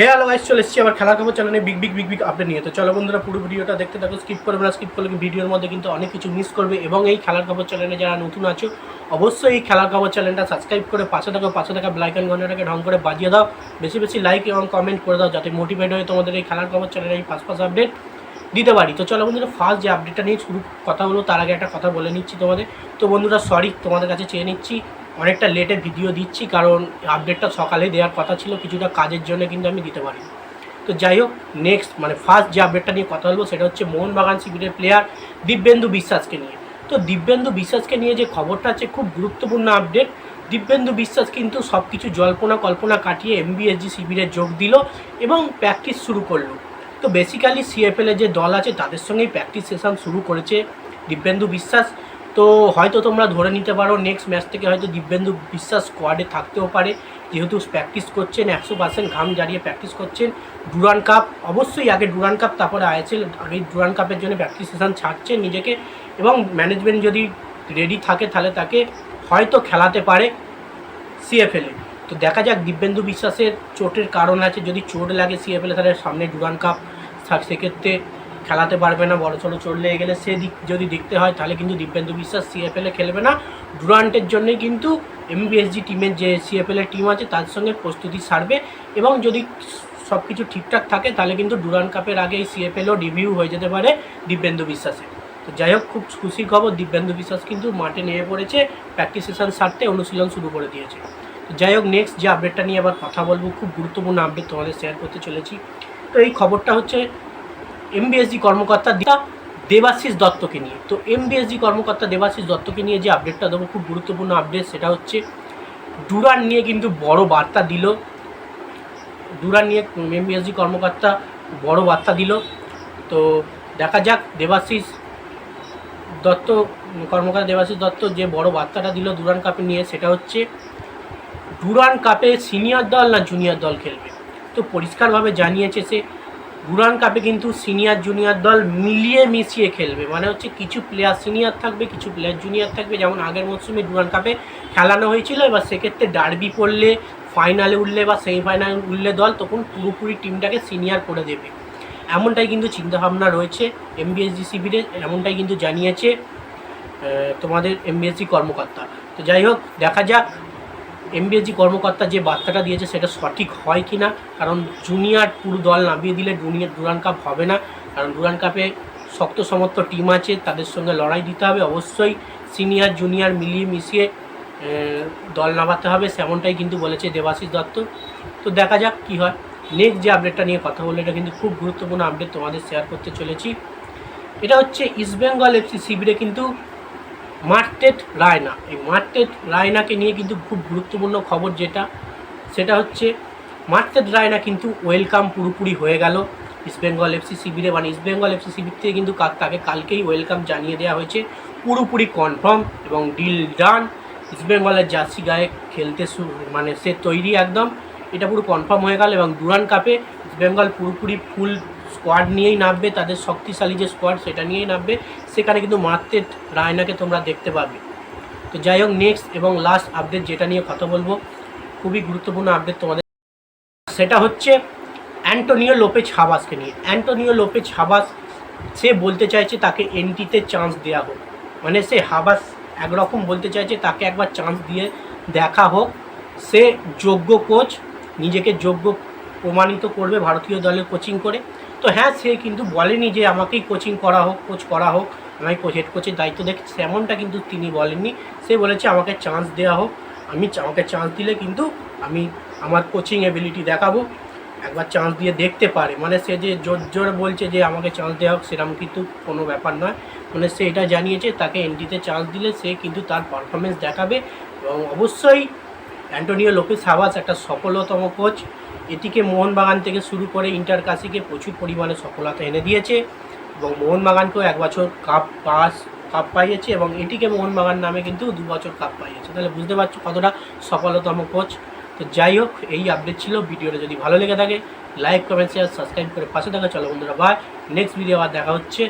হে hello guys চলে এসেছি আবার খেলার খবর চ্যানেলে big big big big update নিয়ে। তো চলো বন্ধুরা, পুরো ভিডিওটা দেখতে থাকো স্কিপ করবে না স্কিপ করলে ভিডিওর মধ্যে কিন্তু অনেক কিছু মিস করবে এবং এই খেলার খবর চ্যানেলে যারা নতুন আছো, অবশ্যই এই খেলার খবর চ্যানেলটা সাবস্ক্রাইব করে পাশে থাকো, পাশে থাকা ব্লাইকন ঘন্টাটাকে ঢং করে বাজিয়ে দাও। বেশি বেশি লাইক এবং কমেন্ট করে দাও, যাতে মোটিভেট হয়ে তোমাদের এই খেলার খবর চ্যানেলের এই পাঁচ পাঁচ আপডেট দিতে পারি। তো চলো বন্ধুরা ফার্স্ট যে আপডেটটা নিয়ে শুরু, কথা হলো, তার আগে একটা কথা বলে নিচ্ছি তোমাদের। তো বন্ধুরা সরি তোমাদের কাছে চেয়ে নিচ্ছি অনেকটা লেটে ভিডিও দিচ্ছি, কারণ আপডেটটা সকালে দেওয়ার কথা ছিল, কিছুটা কাজের জন্য কিন্তু আমি দিতে পারি তো যাই হোক নেক্সট মানে ফার্স্ট যে আপডেটটা নিয়ে কথা বলব, সেটা হচ্ছে মোহনবাগান শিবিরের প্লেয়ার দিব্যেন্দু বিশ্বাসকে নিয়ে। তো দিব্যেন্দু বিশ্বাসকে নিয়ে যে খবরটা আছে, খুব গুরুত্বপূর্ণ আপডেট দিব্যেন্দু বিশ্বাস কিন্তু সব কিছু জল্পনা কল্পনা কাটিয়ে এমবিএসজি শিবিরে যোগ দিল এবং প্র্যাকটিস শুরু করল। তো বেসিক্যালি সিএফএল এর যে দল আছে, তাদের সঙ্গেই প্র্যাকটিস সেশন শুরু করেছে দিব্যেন্দু বিশ্বাস। তো হয়তো তোমরা ধরে নিতে পারো নেক্সট ম্যাচ থেকে হয়তো দিব্যেন্দু বিশ্বাস স্কোয়াডে থাকতেও পারে। যেহেতু প্র্যাকটিস করছেন, একশো পার্সেন্ট ঘাম জারিয়ে প্র্যাকটিস করছেন। ডুরান কাপ অবশ্যই আগে ডুরান কাপ তারপরে আইএসএল আগে ডুরান কাপের জন্য প্র্যাকটিস সেশন ছাড়ছেন নিজেকে এবং ম্যানেজমেন্ট যদি রেডি থাকে তাহলে তাকে হয়তো খেলাতে পারে সিএফএলে তো দেখা যাক দিব্যেন্দু বিশ্বাসের চোটের কারণ আছে। যদি চোট লাগে সিএফএলে তাহলে সামনে ডুরান কাপ সেক্ষেত্রে খেলাতে পারবে না, বড় সড়ো চোট লেগে গেলে সে দিক, যদি দেখতে হয়, তাহলে কিন্তু দিব্যেন্দু বিশ্বাস সিএফএলে খেলবে না। ডুরান্টের জন্যই কিন্তু এমবিএসজি টিমের যে সিএফএলের টিম আছে, তার সঙ্গে প্রস্তুতি সারবে এবং যদি সব কিছু ঠিকঠাক থাকে, তাহলে কিন্তু ডুরান কাপের আগে এই সিএফএলও রিভিউ হয়ে যেতে পারে দিব্যেন্দু বিশ্বাসের। তো যাই হোক, খুব খুশির খবর দিব্যেন্দু বিশ্বাস কিন্তু মাঠে নেমে পড়েছে প্র্যাকটিস সেশন সারতে অনুশীলন শুরু করে দিয়েছে। তো যাই হোক নেক্সট যে আপডেটটা নিয়ে আবার কথা বলব, খুব গুরুত্বপূর্ণ আপডেট তোমাদের শেয়ার করতে চলেছি। তো এই খবরটা হচ্ছে এমবিএসজি কর্মকর্তা দেবাশিস দত্তকে নিয়ে। তো এমবিএসজি কর্মকর্তা দেবাশিস দত্তকে নিয়ে যে আপডেটটা দেবো, খুব গুরুত্বপূর্ণ আপডেট সেটা হচ্ছে, ডুরান নিয়ে কিন্তু বড় বার্তা দিল। ডুরান নিয়ে এমবিএসজি কর্মকর্তা বড় বার্তা দিল। তো দেখা যাক, দেবাশিস দত্ত, কর্মকর্তা দেবাশিস দত্ত যে বড় বার্তাটা দিল ডুরান কাপে নিয়ে, সেটা হচ্ছে, ডুরান কাপে সিনিয়র দল না জুনিয়র দল খেলবে? তো পরিষ্কারভাবে জানিয়েছে সে ডুরান কাপে কিন্তু সিনিয়র জুনিয়র দল মিলিয়ে মিশিয়ে খেলবে। মানে হচ্ছে কিছু প্লেয়ার সিনিয়র থাকবে, কিছু প্লেয়ার জুনিয়র থাকবে। যেমন আগের মরশুমে ডুরান কাপে খেলানো হয়েছিল, এবার সেক্ষেত্রে ডার্বি পড়লে ফাইনালে উঠলে বা সেমিফাইনালে উঠলে দল তখন পুরোপুরি টিমটাকে সিনিয়র করে দেবে। এমনটাই কিন্তু চিন্তাভাবনা রয়েছে এমবিএসজি শিবিরে এমনটাই কিন্তু জানিয়েছে তোমাদের এমবিএসজি কর্মকর্তা। তো যাই হোক, দেখা যাক এমবিএসজি কর্মকর্তা যে বার্তাটা দিয়েছে সেটা সঠিক হয় কি না? কারণ জুনিয়র পুরো দল নামিয়ে দিলে জুনিয়র ডুরান কাপ হবে না। কারণ ডুরান কাপে শক্ত সমর্থ টিম আছে, তাদের সঙ্গে লড়াই দিতে হবে। অবশ্যই সিনিয়র জুনিয়র মিলিয়ে মিশিয়ে দল নামাতে হবে সেমনটাই কিন্তু বলেছে দেবাশিস দত্ত। তো দেখা যাক কি হয়। নেক্সট যে আপডেটটা নিয়ে কথা বললে, এটা কিন্তু খুব গুরুত্বপূর্ণ আপডেট তোমাদের শেয়ার করতে চলেছি। এটা হচ্ছে ইস্টবেঙ্গল এফসি শিবিরে কিন্তু মার্টেট রায়না। এই মার্টেট রায়নাকে নিয়ে কিন্তু খুব গুরুত্বপূর্ণ খবর যেটা, সেটা হচ্ছে মার্টেট রায়না কিন্তু ওয়েলকাম পুরোপুরি হয়ে গেল। ইস্টবেঙ্গল এফসি শিবিরে মানে ইস্টবেঙ্গল এফসি শিবির থেকে কিন্তু তাকে কালকেই ওয়েলকাম জানিয়ে দেওয়া হয়েছে। পুরোপুরি কনফার্ম এবং ডিল ডান। ইস্টবেঙ্গলের জার্সি গায়ে খেলতে মানে সে তৈরি একদম। এটা পুরো কনফার্ম হয়ে গেল এবং ডুরান কাপে ইস্টবেঙ্গল পুরোপুরি ফুল স্কোয়াড নিয়েই নামবে, তাদের শক্তিশালী যে স্কোয়াড সেটা নিয়েই নামবে। সেখানে কিন্তু মার্তেট রায়নাকে তোমরা দেখতে পাবে। তো যাই হোক নেক্সট এবং লাস্ট আপডেট যেটা নিয়ে কথা বলব, খুবই গুরুত্বপূর্ণ আপডেট তোমাদের সেটা হচ্ছে অ্যান্টোনিও লোপেজ হাবাসকে নিয়ে। অ্যান্টোনিও লোপেজ হাবাস, সে বলতে চাইছে তাকে এনটিতে চান্স দেওয়া হোক। মানে সে হাবাস একরকম বলতে চাইছে তাকে একবার চান্স দিয়ে দেখা হোক। সে যোগ্য কোচ নিজেকে যোগ্য প্রমাণিত করবে ভারতীয় দলের কোচিং করে। তো হ্যাঁ সে কিন্তু বলেনি যে আমাকেই কোচিং করা হোক কোচ করা হোক আমি কোচ হেড কোচের দায়িত্ব দেখছি এমনটা কিন্তু তিনি বলেননি। সে বলেছে, আমাকে চান্স দেওয়া হোক, আমি আমাকে চান্স দিলে কিন্তু আমি আমার কোচিং এবিলিটি দেখাবো। একবার চান্স দিয়ে দেখতে পারে। মানে সে যে জোর জোর বলছে যে, আমাকে চান্স দেওয়া হোক, সেরকম কিন্তু কোনো ব্যাপার নয়। মানে সে এটা জানিয়েছে, তাকে এনটিতে চান্স দিলে সে কিন্তু তার পারফরমেন্স দেখাবে এবং অবশ্যই অ্যান্টোনিও লোপেস হাবাস একটা সফলতম কোচ এটিকে মোহনবাগান থেকে শুরু করে ইন্টার কাশিকে প্রচুর পরিমাণে সফলতা এনে দিয়েছে এবং মোহনবাগানকেও এক বছর কাপ পাস কাপ পাইয়েছে এবং এটিকে মোহনবাগান নামে কিন্তু দু বছর কাপ পাইয়েছে। তাহলে বুঝতে পারছ কতটা সফলতম কোচ তো যাই হোক, এই আপডেট ছিল। ভিডিওটা যদি ভালো লেগে থাকে লাইক কমেন্ট শেয়ার সাবস্ক্রাইব করে পাশে থাকা। চলো বন্ধুরা বাই নেক্সট ভিডিও আবার দেখা হচ্ছে।